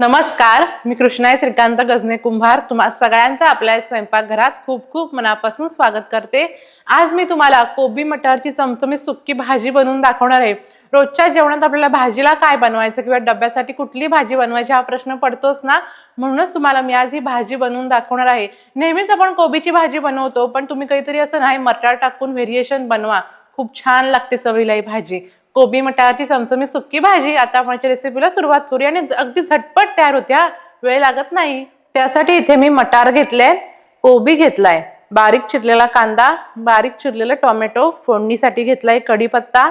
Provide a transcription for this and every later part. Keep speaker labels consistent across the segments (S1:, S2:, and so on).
S1: नमस्कार मी कृष्णाई श्रीकांत गजने कुंभार तुम्हा सगळ्यांचं आपल्या स्वयंपाकघरात खूप खूप मनापासून स्वागत करते. आज मी तुम्हाला कोबी मटारची चमचमीत सुक्की भाजी बनवून दाखवणार आहे. रोजच्या जेवणात आपल्याला भाजीला काय बनवायचं किंवा डब्यासाठी कुठली भाजी बनवायची हा प्रश्न पडतोच ना? म्हणूनच तुम्हाला मी आज ही भाजी बनवून दाखवणार आहे. नेहमीच आपण कोबीची भाजी बनवतो पण तुम्ही काहीतरी असं नाही मटार टाकून व्हेरिएशन बनवा. खूप छान लागते चवीला ही भाजी. कोबी मटारची चमचमी सुक्की भाजी. आता आपण रेसिपीला सुरुवात करूया आणि अगदी झटपट तयार होत्या. वेळ लागत नाही. त्यासाठी इथे मी मटार घेतले कोबी घेतलाय बारीक चिरलेला कांदा बारीक चिरलेला टोमॅटो फोडणीसाठी घेतलाय कढीपत्ता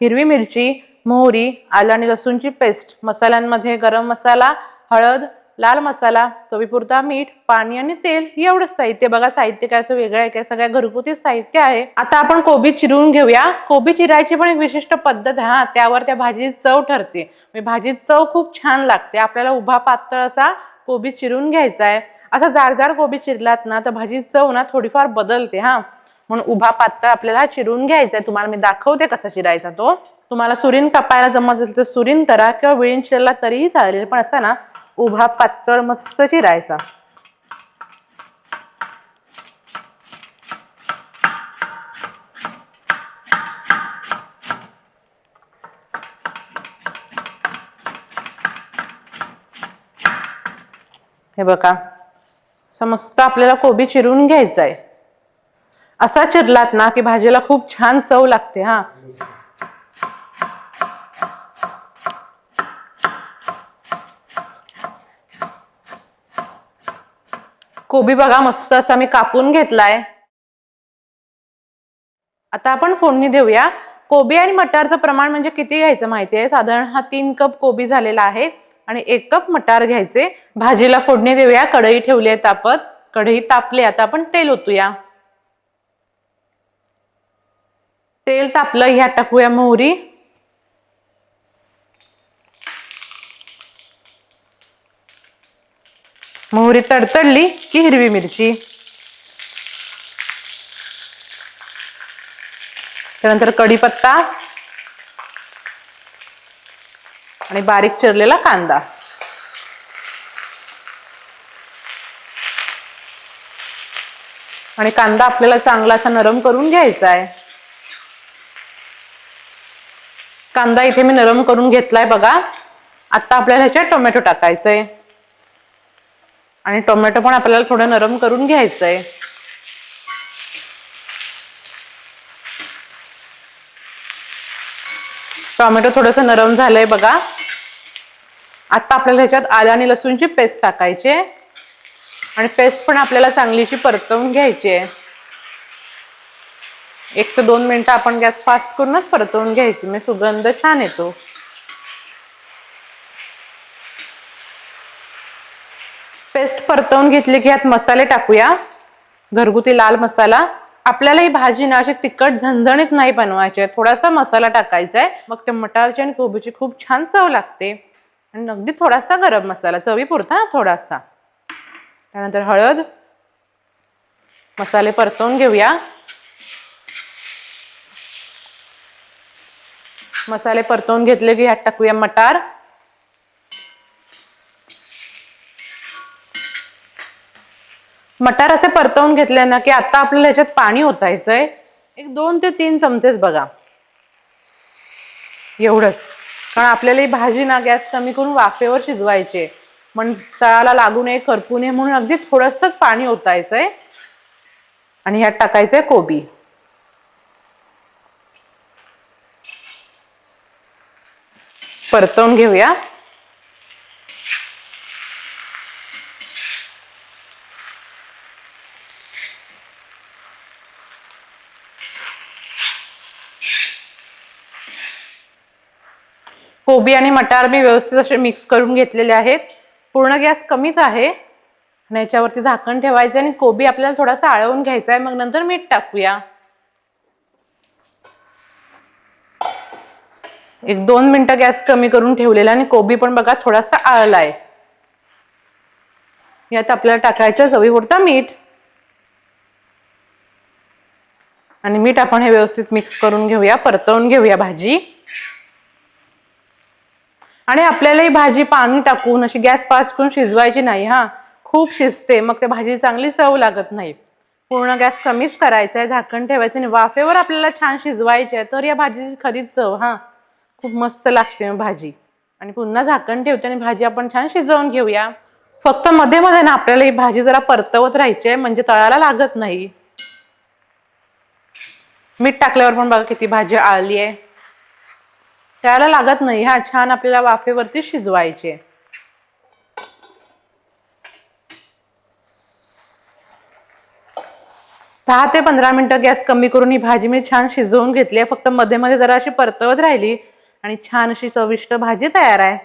S1: हिरवी मिरची मोहरी आलं आणि लसूणची पेस्ट मसाल्यांमध्ये गरम मसाला हळद लाल मसाला चवीपुरता मीठ पाणी आणि तेल एवढंच साहित्य बघा. साहित्य काय असं वेगळं आहे काय सगळ्या घरगुती साहित्य आहे. आता आपण कोबी चिरून घेऊया. कोबी चिरायची पण एक विशिष्ट पद्धत आहे हा. त्यावर त्या भाजीची चव ठरते. म्हणजे भाजीची चव खूप छान लागते. आपल्याला उभा पातळ असा कोबी चिरून घ्यायचा आहे. असा जाड जाड कोबी चिरलात ना तर भाजी चव ना थोडीफार बदलते हा. म्हणून उभा पातळ आपल्याला चिरून घ्यायचा आहे. तुम्हाला मी दाखवते कसा चिरायचा तो. तुम्हाला सुरीन कापायला जमत असेल तर सुरीन करा किंवा विळीन चिरला तरीही चालेल पण असा ना उभा पातळ मस्त चिरायचा. हे बघा असं मस्त आपल्याला कोबी चिरून घ्यायचा आहे असा चिरलात ना की भाजीला खूप छान चव लागते हा. कोबी बघा मस्त असा मी कापून घेतलाय. आता आपण फोडणी देऊया. कोबी आणि मटारचं प्रमाण म्हणजे किती घ्यायचं माहिती आहे? साधारण हा तीन कप कोबी झालेला आहे आणि एक कप मटार घ्यायचे. भाजीला फोडणी देऊया कढई ठेवली आहे तापत. कढई तापली आता आपण तेल ओतूया. तेल तापलं ह्या टाकूया मोहरी. मोहरी तडतडली की हिरवी मिरची. त्यानंतर कढीपत्ता. आणि बारीक चिरलेला कांदा. आणि कांदा आपल्याला चांगला असा नरम करून घ्यायचा आहे कांदा इथे मी नरम करून घेतलाय बघा. आता आपल्याला ह्याच्यात टोमॅटो टाकायचंय. आणि टोमॅटो पण आपल्याला थोडं नरम करून घ्यायचंय. टोमॅटो थोडस नरम झालंय बघा. आता आपल्याला ह्याच्यात आलं आणि लसूणची पेस्ट टाकायची. आहे आणि पेस्ट पण आपल्याला चांगलीशी परतवून घ्यायची. आहे एक ते दोन मिनिटं आपण गॅस फास्ट करूनच परतवून घ्यायची. म्हणजे सुगंध छान येतो. पेस्ट परतवून घेतली की यात मसाले टाकूया. घरगुती लाल मसाला. आपल्याला ही भाजी ना अशी तिखट झणझणीत नाही बनवायची आहे. थोडासा मसाला टाकायचा आहे मग ते मटारची आणि कोबीची खूप छान चव लागते. आणि अगदी थोडासा गरम मसाला. चवीपुरता थोडासा. त्यानंतर हळद. मसाले परतवून घेऊया. मसाले परतवून घेतले की ह्यात टाकूया मटार. मटार असे परतवून घेतले ना की आता आपल्याला ह्याच्यात पाणी ओतायचंय. एक दोन ते तीन चमचेच बघा. एवढंच. कारण आपल्याला ही भाजी ना गॅस कमी करून वाफेवर शिजवायचे. मग तळाला लागू नये करपू नये म्हणून अगदी थोडंसंच पाणी ओतायचंय. आणि ह्यात टाकायचंय कोबी. परतवून घेऊया. कोबी आणि मटार मी व्यवस्थित असे मिक्स करून घेतलेले आहेत. पूर्ण गॅस कमीच आहे. आणि याच्यावरती झाकण ठेवायचं आणि कोबी आपल्याला थोडासा आळवून घ्यायचा आहे. मग नंतर मीठ टाकूया. एक दोन मिनटं गॅस कमी करून ठेवलेला आणि कोबी पण बघा थोडासा आळलाय. यात आपल्याला टाकायचं चवीपुरता मीठ. आणि मीठ आपण हे व्यवस्थित मिक्स करून घेऊया परतवून घेऊया भाजी. आणि आपल्याला ही भाजी पाणी टाकून अशी गॅस फास्ट करून शिजवायची नाही हां. खूप शिजते मग त्या भाजी चांगली चव लागत नाही. पूर्ण गॅस कमीच करायचा आहे झाकण ठेवायचं आणि वाफेवर आपल्याला छान शिजवायचे आहे तर या भाजीची खरीच चव हां. खूप मस्त लागते भाजी. आणि पुन्हा झाकण ठेवते आणि भाजी आपण छान शिजवून घेऊया. फक्त मध्ये मध्ये ना आपल्याला ही भाजी जरा परतवत राहायची आहे म्हणजे तळाला लागत नाही. मीठ टाकल्यावर पण बघा किती भाजी आळली आहे त्याला लागत नाही. ह्या छान आपल्याला वाफेवरती शिजवायचे. दहा ते पंधरा मिनटं गॅस कमी करून ही भाजी मी छान शिजवून घेतली आहे. फक्त मध्ये मध्ये जरा अशी परतवत राहिली आणि छान अशी चविष्ट भाजी तयार आहे.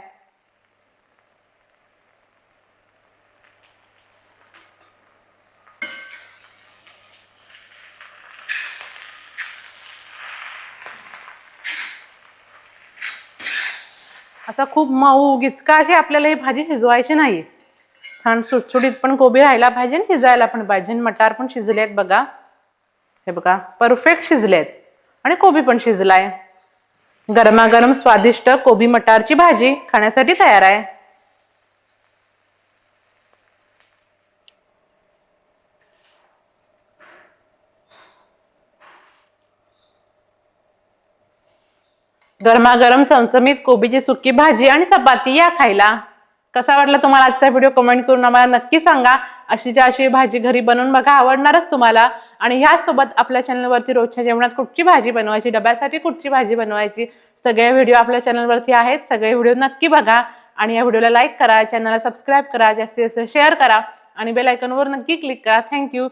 S1: असा खूप मऊ गिचका अशी आपल्याला ही भाजी शिजवायची नाही. छान सुटसुटीत पण कोबी राहायला पाहिजे शिजायला पण पाहिजे आणि मटार पण शिजले आहेत बघा. हे बघा परफेक्ट शिजले आहेत आणि कोबी पण शिजलाय. गरमागरम स्वादिष्ट कोबी मटारची भाजी खाण्यासाठी तयार आहे. गरमागरम चमचमीत कोबीची सुकी भाजी आणि चपाती या खायला. कसा वाटला तुम्हाला आजचा व्हिडिओ कमेंट करून आम्हाला नक्की सांगा. अशीच्या अशी भाजी घरी बनवून बघा आवडणारच तुम्हाला. आणि ह्यासोबत आपल्या चॅनलवरती रोजच्या जेवणात कुठची भाजी बनवायची डब्यासाठी कुठची भाजी बनवायची सगळे व्हिडिओ आपल्या चॅनलवरती आहेत. सगळे व्हिडिओ नक्की बघा. आणि या व्हिडिओला लाईक करा चॅनलला सबस्क्राईब करा जास्तीत जास्त शेअर करा. आणि बेल आयकॉनवर नक्की क्लिक करा. थँक्यू